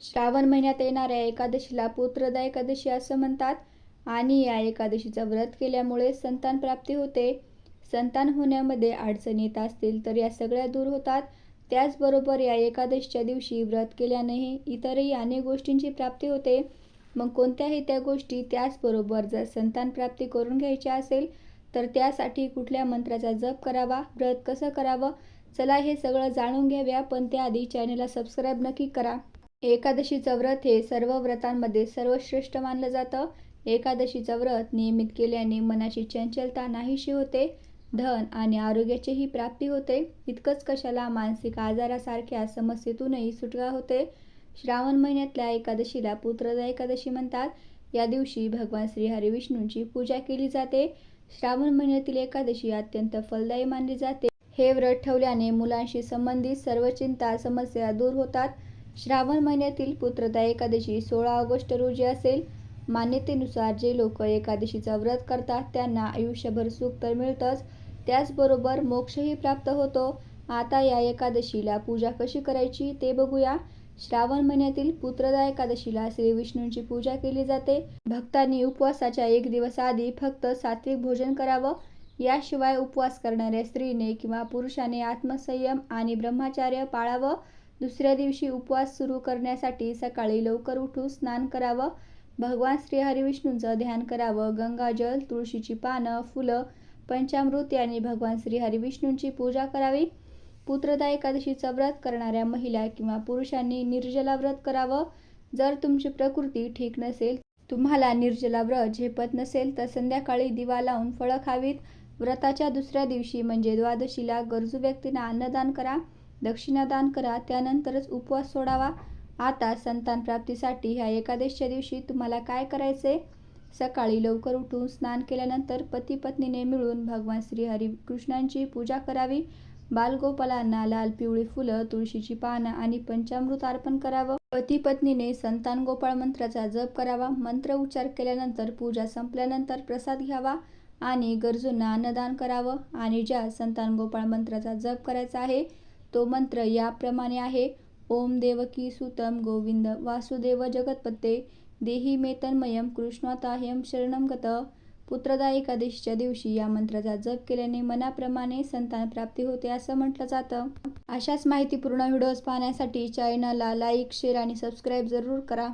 श्रावण महिन्यात येणाऱ्या एकादशीला पुत्रदा एकादशी असं म्हणतात. आणि या एकादशीचं व्रत केल्यामुळे संतान प्राप्ती होते. संतान होण्यामध्ये अडचणी येत असतील तर या सगळ्या दूर होतात. त्याचबरोबर या एकादशीच्या दिवशी व्रत केल्यानेही इतरही अनेक गोष्टींची प्राप्ती होते. मग कोणत्याही त्या गोष्टी त्याचबरोबर जर संतान प्राप्ती करून घ्यायची असेल तर त्यासाठी कुठल्या मंत्राचा जप करावा व्रत कसं करावं? चला हे सगळं जाणून घ्याव्या. पण त्याआधी चॅनलला सबस्क्राईब नक्की करा. एकादशीचं व्रत हे सर्व व्रतांमध्ये सर्वश्रेष्ठ मानलं जातं. एकादशीचं व्रत नियमित केल्याने मनाची चंचलता नाहीशी होते. धन आणि आरोग्याचीही प्राप्ती होते. इतकंच कशाला मानसिक आजारासारख्या समस्येतूनही सुटका होते. श्रावण महिन्यातल्या एकादशीला पुत्रदा एकादशी म्हणतात. या दिवशी भगवान श्री हरिविष्णूंची पूजा केली जाते. श्रावण महिन्यातील एकादशी अत्यंत फलदायी मानली जाते. हे व्रत ठेवल्याने मुलांशी संबंधित सर्व चिंता समस्या दूर होतात. श्रावण महिन्यातील पुत्रदा एकादशी सोळा ऑगस्ट रोजी असेल. मान्यतेनुसार जे लोक एकादशीचा व्रत करतात त्यांना आयुष्यभर सुख तर मिळतंच. त्याचबरोबर मोक्षही प्राप्त होतो. आता या एकादशीला पूजा कशी करायची ते बघूया. श्रावण महिन्यातील पुत्रदा एकादशीला श्री विष्णूंची पूजा केली जाते. भक्तांनी उपवासाच्या एक दिवस आधी फक्त सात्विक भोजन करावं. याशिवाय उपवास करणाऱ्या स्त्रीने किंवा पुरुषाने आत्मसंयम आणि ब्रह्मचार्य पाळावं. दुसऱ्या दिवशी उपवास सुरू करण्यासाठी सकाळी लवकर उठून स्नान करावं भगवान श्री हरिविष्णूंचं ध्यान करावं गंगाजल तुळशीची पानं फुलं पंचामृत यांनी भगवान श्री हरिविष्णूंची पूजा करावी. पुत्रदा एकादशीचं व्रत करणाऱ्या महिला किंवा पुरुषांनी निर्जला व्रत करावं. जर तुमची प्रकृती ठीक नसेल तुम्हाला निर्जला व्रत झेपत नसेल तर संध्याकाळी दिवा लावून फळं खावीत. व्रताच्या दुसऱ्या दिवशी म्हणजे द्वादशीला गरजू व्यक्तींना अन्नदान करा. दक्षिणादान करा त्यानंतरच उपवास सोडावा. आता संतान प्राप्तीसाठी ह्या एकादशीच्या दिवशी तुम्हाला काय करायचे सकाळी लवकर उठून स्नान केल्यानंतर पती पत्नीने मिळून भगवान श्री हरिकृष्णांची पूजा करावी. बालगोपालांना लाल पिवळी फुलं तुळशीची पानं आणि पंचामृत अर्पण करावं. पती पत्नीने संतान गोपाळ मंत्राचा जप करावा. मंत्र उच्चार केल्यानंतर पूजा संपल्यानंतर प्रसाद घ्यावा आणि गरजूंना अन्नदान करावं. आणि ज्या संतान गोपाळ मंत्राचा जप करायचा आहे तो मंत्र याप्रमाणे आहे ओम देवकी सुतम गोविंद वासुदेव जगतपते देही मे तन्मयम कृष्णाताह्यम शरणम गत पुत्रदा एकादशीच्या दिवशी या मंत्राचा जप केल्याने मनाप्रमाणे संतान प्राप्ती होते असं म्हटलं जातं. अशाच माहितीपूर्ण व्हिडिओज पाहण्यासाठी चॅनलला लाईक शेअर आणि सबस्क्राईब जरूर करा.